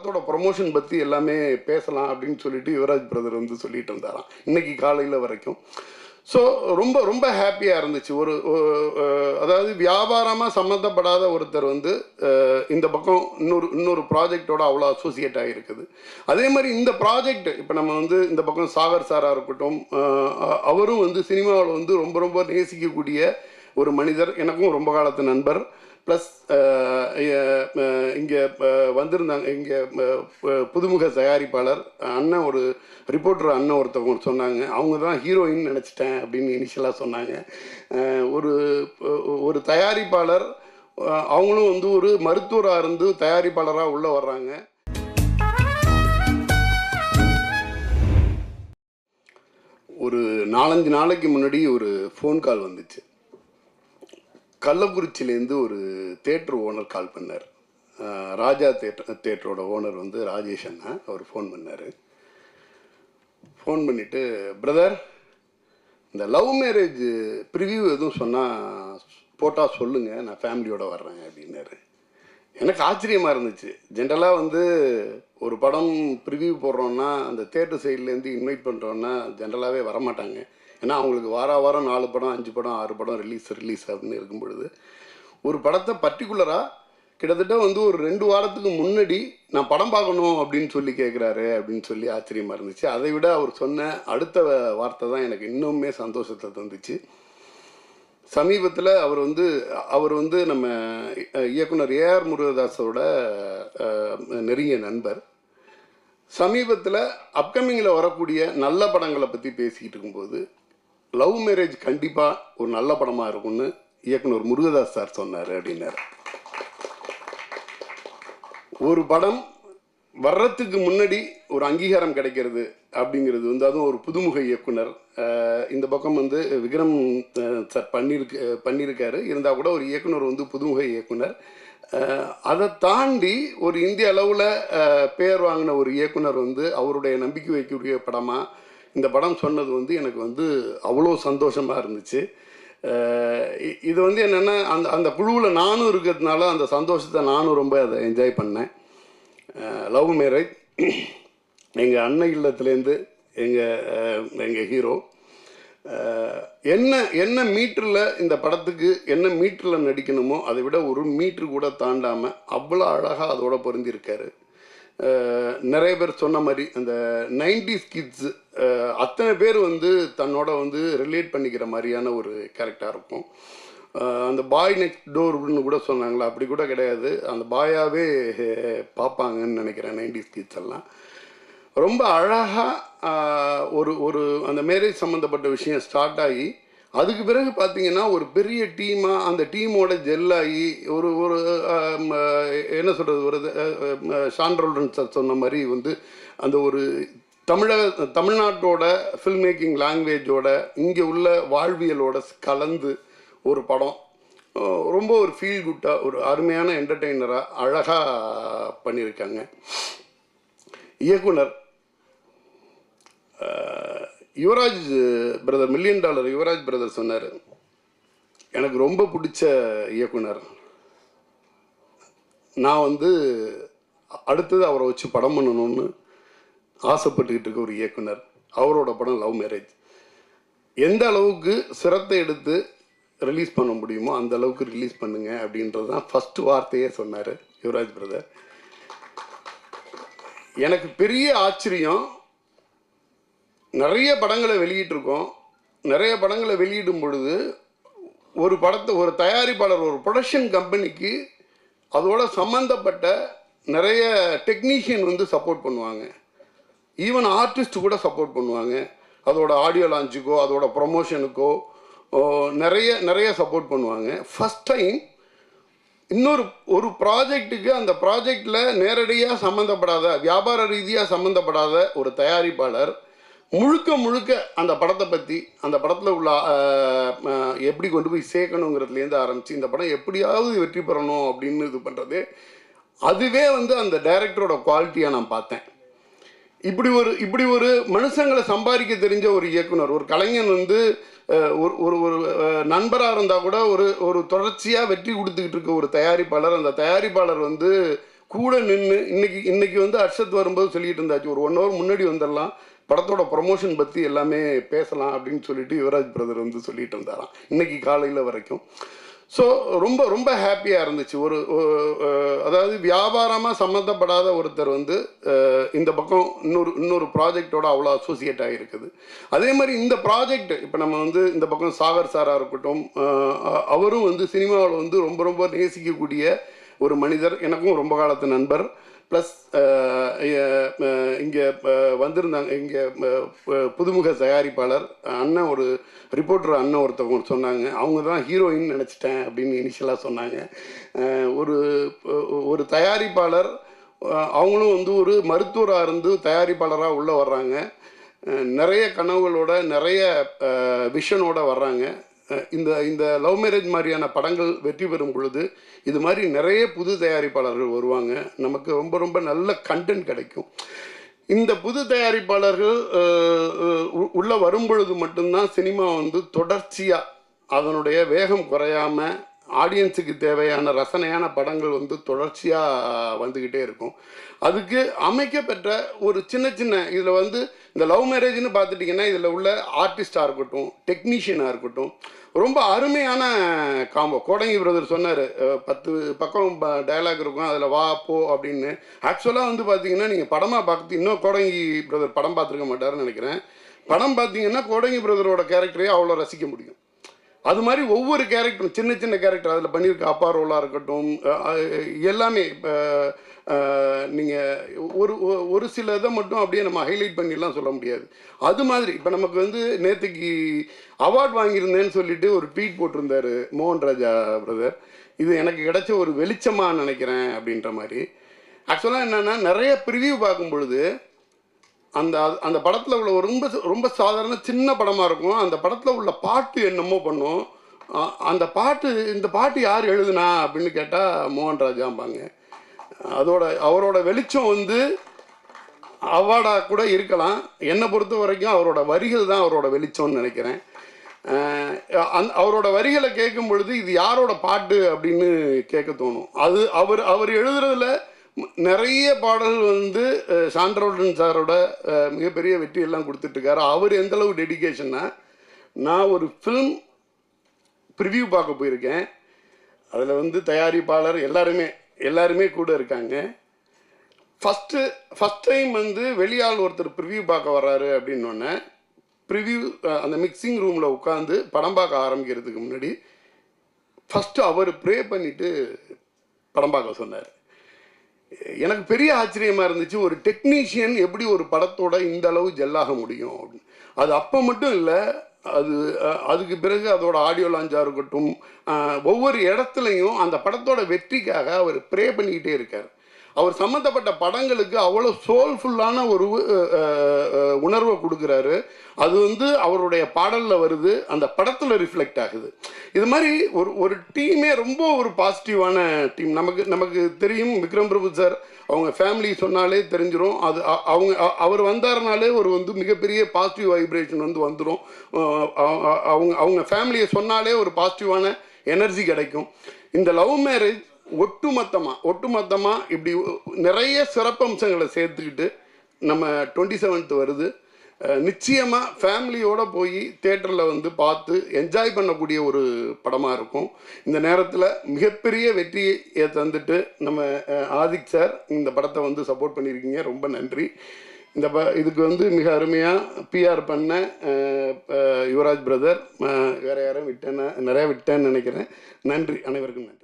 படத்தோட ப்ரொமோஷன் பற்றி எல்லாமே பேசலாம் அப்படின்னு சொல்லிட்டு யுவராஜ் பிரதர் வந்து சொல்லிட்டு இருந்தாராம். இன்னைக்கு காலையில் வரைக்கும். ஸோ ரொம்ப ரொம்ப ஹாப்பியாக இருந்துச்சு. ஒரு அதாவது வியாபாரமாக சம்மந்தப்படாத ஒருத்தர் வந்து இந்த பக்கம் இன்னொரு இன்னொரு ப்ராஜெக்டோட அவ்வளோ அசோசியேட் ஆகிருக்குது அதே மாதிரி இந்த ப்ராஜெக்ட் இப்போ நம்ம வந்து இந்த பக்கம் சாகர் சாராக இருக்கட்டும் அவரும் வந்து சினிமாவில் வந்து ரொம்ப ரொம்ப நேசிக்கக்கூடிய ஒரு மனிதர். எனக்கும் ரொம்ப காலத்து நண்பர். ப்ளஸ் uh, இங்கே uh, uh, வந்திருந்தாங்க இங்கே புதுமுக தயாரிப்பாளர் அண்ணன் ஒரு ரிப்போர்ட்டர் அண்ணன் ஒருத்தவங்க சொன்னாங்க. அவங்க தான் ஹீரோயின் நினச்சிட்டேன் அப்படின்னு இனிஷியலாக சொன்னாங்க. ஒரு ஒரு தயாரிப்பாளர் அவங்களும் வந்து ஒரு மருத்துவராக இருந்து தயாரிப்பாளராக உள்ளே வர்றாங்க. ஒரு நாலஞ்சு நாளைக்கு முன்னாடி ஒரு ஃபோன் கால் வந்துச்சு. கள்ளக்குறிச்சியிலேருந்து ஒரு தேட்டர் ஓனர் கால் பண்ணார். ராஜா தேட்டர் தேட்டரோட ஓனர் வந்து ராஜேஷ் அண்ணா அவர் ஃபோன் பண்ணார். ஃபோன் பண்ணிவிட்டு பிரதர் இந்த லவ் மேரேஜ் ப்ரிவியூ எதுவும் சொன்னால் போட்டால் சொல்லுங்கள் நான் ஃபேமிலியோடு வர்றேன் அப்படின்னாரு. எனக்கு ஆச்சரியமாக இருந்துச்சு. ஜென்ரலாக வந்து ஒரு படம் ப்ரிவியூ போடுறோன்னா அந்த தேட்டர் சைட்லேருந்து இன்வைட் பண்ணுறோன்னா ஜென்ரலாகவே வரமாட்டாங்க. ஏன்னா அவங்களுக்கு வார வாரம் நாலு படம் அஞ்சு படம் ஆறு படம் ரிலீஸ் ரிலீஸ் அப்படின்னு இருக்கும் பொழுது ஒரு படத்தை பர்டிகுலராக கிட்டத்தட்ட வந்து ஒரு ரெண்டு வாரத்துக்கு முன்னாடி நான் படம் பார்க்கணும் அப்படின்னு சொல்லி கேட்குறாரு அப்படின்னு சொல்லி ஆச்சரியமாக இருந்துச்சு. அதை விட அவர் சொன்ன அடுத்த வார்த்தை தான் எனக்கு இன்னுமே சந்தோஷத்தை தந்துச்சு. சமீபத்தில் அவர் வந்து அவர் வந்து நம்ம இயக்குனர் ஏஆர் முருகதாஸோட நெருங்கிய நண்பர். சமீபத்தில் அப்கமிங்கில் வரக்கூடிய நல்ல படங்களை பற்றி பேசிக்கிட்டு இருக்கும்போது லவ் மேரேஜ் கண்டிப்பாக ஒரு நல்ல படமாக இருக்கும்னு இயக்குனர் முருகதாஸ் சார் சொன்னார் அப்படின்னாரு. ஒரு படம் வர்றதுக்கு முன்னாடி ஒரு அங்கீகாரம் கிடைக்கிறது அப்படிங்கிறது வந்து அதுவும் ஒரு புதுமுக இயக்குனர் இந்த பக்கம் வந்து விக்ரம் சார் பண்ணியிருக்கு பண்ணியிருக்காரு. இருந்தால் கூட ஒரு இயக்குனர் வந்து புதுமுக இயக்குனர். அதை தாண்டி ஒரு இந்திய அளவில் பேர் வாங்கின ஒரு இயக்குனர் வந்து அவருடைய நம்பிக்கை வைக்கக்கூடிய படமாக இந்த படம் சொன்னது வந்து எனக்கு வந்து அவ்வளோ சந்தோஷமாக இருந்துச்சு. இது வந்து என்னென்னா அந்த அந்த குழுவில் நானும் இருக்கிறதுனால அந்த சந்தோஷத்தை நானும் ரொம்ப அதை என்ஜாய் பண்ணேன். லவ் மேரேஜ் எங்கள் அன்னை இல்லத்துலேருந்து எங்கள் எங்கள் ஹீரோ என்ன என்ன மீட்டரில் இந்த படத்துக்கு என்ன மீட்டரில் நடிக்கணுமோ அதை விட ஒரு மீட்ரு கூட தாண்டாமல் அவ்வளோ அழகாக அதோட பொருந்திருக்காரு நிறைய பேர் சொன்ன மாதிரி அந்த நைன்டிஸ் கிட்ஸ் அத்தனை பேர் வந்து தன்னோட வந்து ரிலேட் பண்ணிக்கிற மாதிரியான ஒரு கேரக்டராக இருக்கும். அந்த பாய் நெக்ஸ்ட் டோர்னு கூட சொன்னாங்களா? அப்படி கூட கிடையாது. அந்த பாயாகவே பார்ப்பாங்கன்னு நினைக்கிறேன் நைன்டிஸ் கிட்ஸ் எல்லாம். ரொம்ப அழகாக ஒரு ஒரு அந்த மேரேஜ் சம்மந்தப்பட்ட விஷயம் ஸ்டார்ட் ஆகி அதுக்கு பிறகு பார்த்தீங்கன்னா ஒரு பெரிய டீமாக அந்த டீமோட ஜெல்லாகி ஒரு ஒரு என்ன சொல்கிறது ஒரு ஷான்ரோல்டன் சார் சொன்ன மாதிரி வந்து அந்த ஒரு தமிழக தமிழ்நாட்டோட ஃபில்ம் மேக்கிங் லாங்குவேஜோட இங்கே உள்ள வாழ்வியலோட கலந்து ஒரு படம். ரொம்ப ஒரு ஃபீல் குட்டாக ஒரு அருமையான என்டர்டெய்னராக அழகாக பண்ணியிருக்காங்க. இயக்குனர் Yuvaraj brother million dollar Yuvaraj brother சொன்னார். எனக்கு ரொம்ப பிடிச்ச இயக்குனர். நான் வந்து அடுத்தது அவரை வச்சு படம் பண்ணணும்னு ஆசைப்பட்டுக்கிட்டு இருக்க ஒரு இயக்குனர். அவரோட படம் லவ் மேரேஜ் எந்த அளவுக்கு சிரத்தை எடுத்து ரிலீஸ் பண்ண முடியுமோ அந்த அளவுக்கு ரிலீஸ் பண்ணுங்க அப்படின்றது தான் ஃபஸ்ட்டு வார்த்தையே சொன்னார் யுவராஜ் பிரதர் எனக்கு பெரிய ஆச்சரியம் நிறைய படங்களை வெளியிட்டிருக்கோம். நிறைய படங்களை வெளியிடும் பொழுது ஒரு படத்தை ஒரு தயாரிப்பாளர் ஒரு ப்ரொடக்ஷன் கம்பெனிக்கு அதோட சம்மந்தப்பட்ட நிறைய டெக்னீஷியன் வந்து சப்போர்ட் பண்ணுவாங்க. ஈவன் ஆர்டிஸ்ட் கூட சப்போர்ட் பண்ணுவாங்க. அதோட ஆடியோ லான்ச்சுக்கோ அதோட ப்ரொமோஷனுக்கோ நிறைய நிறைய சப்போர்ட் பண்ணுவாங்க. ஃபஸ்ட் டைம் இன்னொரு ஒரு ப்ராஜெக்ட்டுக்கு அந்த ப்ராஜெக்டில் நேரடியாக சம்மந்தப்படாத வியாபார ரீதியாக சம்மந்தப்படாத ஒரு தயாரிப்பாளர் முழுக்க முழுக்க அந்த படத்தை பற்றி அந்த படத்தில் உள்ள எப்படி கொண்டு போய் சேர்க்கணுங்கிறதுலேருந்து ஆரம்பித்து இந்த படம் எப்படியாவது வெற்றி பெறணும் அப்படின்னு இது பண்ணுறது அதுவே வந்து அந்த டைரக்டரோட குவாலிட்டியாக நான் பார்த்தேன். இப்படி ஒரு இப்படி ஒரு மனுஷங்களை சம்பாதிக்க தெரிஞ்ச ஒரு இயக்குனர் ஒரு கலைஞன் வந்து ஒரு ஒரு ஒரு நண்பராக இருந்தால் கூட ஒரு ஒரு தொடர்ச்சியாக வெற்றி கொடுத்துக்கிட்டு இருக்க ஒரு தயாரிப்பாளர் அந்த தயாரிப்பாளர் வந்து கூட நின்று இன்னைக்கு இன்னைக்கு வந்து அர்ஷத் வரும்போது சொல்லிட்டு இருந்தாச்சு ஒரு ஒன் ஹவர் முன்னாடி வந்துடலாம் படத்தோட ப்ரொமோஷன் பற்றி எல்லாமே பேசலாம் அப்படின்னு சொல்லிட்டு யுவராஜ் பிரதர் வந்து சொல்லிட்டு இருந்தாராம். இன்னைக்கு காலையில் வரைக்கும். ஸோ ரொம்ப ரொம்ப ஹாப்பியாக இருந்துச்சு. ஒரு அதாவது வியாபாரமாக சம்மந்தப்படாத ஒருத்தர் வந்து இந்த பக்கம் இன்னொரு இன்னொரு ப்ராஜெக்டோட அவ்வளோ அசோசியேட் ஆகிருக்குது அதே மாதிரி இந்த ப்ராஜெக்ட் இப்போ நம்ம வந்து இந்த பக்கம் சாகர் சாராக இருக்கட்டும் அவரும் வந்து சினிமாவில் வந்து ரொம்ப ரொம்ப நேசிக்கக்கூடிய ஒரு மனிதர் எனக்கும் ரொம்ப காலத்து நண்பர் ப்ளஸ் இங்கே வந்திருந்தாங்க இங்கே புதுமுக தயாரிப்பாளர் அண்ணன் ஒரு ரிப்போர்ட்டர் அண்ணன் ஒருத்தவங்க சொன்னாங்க அவங்க தான் ஹீரோயின் நினச்சிட்டேன் அப்படின்னு இனிஷியலாக சொன்னாங்க. ஒரு ஒரு தயாரிப்பாளர் அவங்களும் வந்து ஒரு மருத்துவராக இருந்து தயாரிப்பாளராக உள்ளே வர்றாங்க. நிறைய கனவுகளோட நிறைய விஷனோட வர்றாங்க. இந்த இந்த லவ் மேரேஜ் மாதிரியான படங்கள் வெற்றி பெறும் பொழுது இது மாதிரி நிறைய புது தயாரிப்பாளர்கள் வருவாங்க. நமக்கு ரொம்ப ரொம்ப நல்ல கண்டென்ட் கிடைக்கும். இந்த புது தயாரிப்பாளர்கள் உள்ளே உ- வரும் பொழுது மட்டும்தான் சினிமா வந்து தொடர்ச்சியாக அதனுடைய வேகம் குறையாம ஆடியன்ஸுக்கு தேவையான ரசனையான படங்கள் வந்து தொடர்ச்சியாக வந்துக்கிட்டே இருக்கும். அதுக்கு அமைக்கப்பெற்ற ஒரு சின்ன சின்ன இதில் வந்து இந்த லவ் மேரேஜ்னு பார்த்துட்டிங்கன்னா இதில் உள்ள ஆர்டிஸ்டாக இருக்கட்டும் டெக்னீஷியனாக இருக்கட்டும் ரொம்ப அருமையான காம்போ கோடங்கி பிரதர் சொன்னார் பத்து பக்கம் டயலாக் இருக்கும் அதில் வா போ அப்படின்னு. ஆக்சுவலாக வந்து பார்த்தீங்கன்னா நீங்கள் படமாக பார்த்து இன்னும் கோடங்கி பிரதர் படம் பார்த்துருக்க மாட்டாருன்னு நினைக்கிறேன். படம் பார்த்தீங்கன்னா கோடங்கி பிரதரோட கேரக்டரையே அவ்வளோ ரசிக்க முடியும். அது மாதிரி ஒவ்வொரு கேரக்டரும் சின்ன சின்ன கேரக்டர் அதில் பண்ணியிருக்க அப்பா ரோலாக இருக்கட்டும் எல்லாமே இப்போ எல்லாமே நீங்கள் ஒரு ஒ- ஒரு சில இதை மட்டும் அப்படியே நம்ம ஹைலைட் பண்ணிலாம் சொல்ல முடியாது. அது மாதிரி இப்போ நமக்கு வந்து நேற்றுக்கு அவார்ட் வாங்கியிருந்தேன்னு சொல்லிட்டு ஒரு ட்வீட் போட்டிருந்தாரு மோகன் ராஜா பிரதர் இது எனக்கு கிடைச்ச ஒரு வெளிச்சமாக நினைக்கிறேன் அப்படின்ற மாதிரி. ஆக்சுவலாக என்னென்னா நிறைய ப்ரிவியூ பார்க்கும் பொழுது அந்த அந்த படத்தில் உள்ள ரொம்ப ரொம்ப சாதாரண சின்ன படமாக இருக்கும். அந்த படத்தில் உள்ள பாட்டு என்னமோ பண்ணும். அந்த பாட்டு இந்த பாட்டு யார் எழுதுனா அப்படின்னு கேட்டால் மோகன் ராஜாம்பாங்க. அதோட அவரோட வெளிச்சம் வந்து அவார்டாக கூட இருக்கலாம். என்னை பொறுத்த வரைக்கும் அவரோட வரிகள் தான் அவரோட வெளிச்சம்னு நினைக்கிறேன். அந் அவரோட வரிகளை கேட்கும் பொழுது இது யாரோட பாட்டு அப்படின்னு கேட்க தோணும். அது அவர் அவர் எழுதுறதுல நிறைய பாடல்கள் வந்து அஹ், சாரோட மிகப்பெரிய வெற்றியெல்லாம் கொடுத்துட்ருக்காரு அவர் எந்தளவு டெடிக்கேஷன்னா டெடிகேஷன்னா நான் ஒரு ஃபிலிம் ப்ரிவ்யூ பார்க்க போயிருக்கேன். அதில் வந்து தயாரிப்பாளர் எல்லாருமே எல்லாருமே கூட இருக்காங்க. ஃபஸ்ட்டு ஃபஸ்ட் டைம் வந்து வெளியால் ஒருத்தர் ப்ரிவியூ பார்க்க வர்றாரு அப்படின்னோடனே ப்ரிவியூ அந்த மிக்சிங் ரூமில் உட்காந்து படம் பார்க்க ஆரம்பிக்கிறதுக்கு முன்னாடி ஃபஸ்ட்டு அவர் ப்ரே பண்ணிவிட்டு படம் பார்க்க சொன்னார். எனக்கு பெரிய ஆச்சரியமாக இருந்துச்சு ஒரு டெக்னீஷியன் எப்படி ஒரு படத்தோட இந்த அளவு ஜெல்லாக முடியும் அப்படின்னு. அது அப்போ மட்டும் இல்லை அது அதுக்கு பிறகு அதோட ஆடியோ லான்ச்சாக இருக்கட்டும் ஒவ்வொரு இடத்துலையும் அந்த படத்தோட வெற்றிக்காக அவர் ப்ரே பண்ணிக்கிட்டே இருக்கார். அவர் சம்மந்தப்பட்ட படங்களுக்கு அவ்வளோ சோல்ஃபுல்லான ஒரு உணர்வை கொடுக்குறாரு. அது வந்து அவருடைய பாடலில் வருது அந்த படத்தில் ரிஃப்ளெக்ட் ஆகுது. இது மாதிரி ஒரு ஒரு டீமே ரொம்ப ஒரு பாசிட்டிவான டீம் நமக்கு நமக்கு தெரியும் விக்ரம் பிரபு சார் அவங்க ஃபேமிலி சொன்னாலே தெரிஞ்சிடும் அது அவங்க அ- அவர் வந்தாருனாலே ஒரு வந்து மிகப்பெரிய பாசிட்டிவ் வைப்ரேஷன் வந்து வந்துடும் அவங்க அவங்க ஃபேமிலியை சொன்னாலே ஒரு பாசிட்டிவான எனர்ஜி கிடைக்கும். இந்த லவ் மேரேஜ் ஒட்டுமொத்தமாக ஒட்டுமொத்தமாக இப்படி நிறைய சிறப்பம்சங்களை சேர்த்துக்கிட்டு நம்ம டுவெண்ட்டி செவன்த் வருது நிச்சயமாக ஃபேமிலியோடு போய் தேட்டரில் வந்து பார்த்து என்ஜாய் பண்ணக்கூடிய ஒரு படமாக இருக்கும். இந்த நேரத்தில் மிகப்பெரிய வெற்றியை தந்துட்டு நம்ம ஆதிக் சார் இந்த படத்தை வந்து சப்போர்ட் பண்ணியிருக்கீங்க. ரொம்ப நன்றி. இந்த ப இதுக்கு வந்து மிக அருமையாக பிஆர் பண்ண யுவராஜ் பிரதர் வேறு யாரும் விட்டேன்னு நிறையா விட்டேன்னு நினைக்கிறேன். நன்றி. அனைவருக்கும் நன்றி.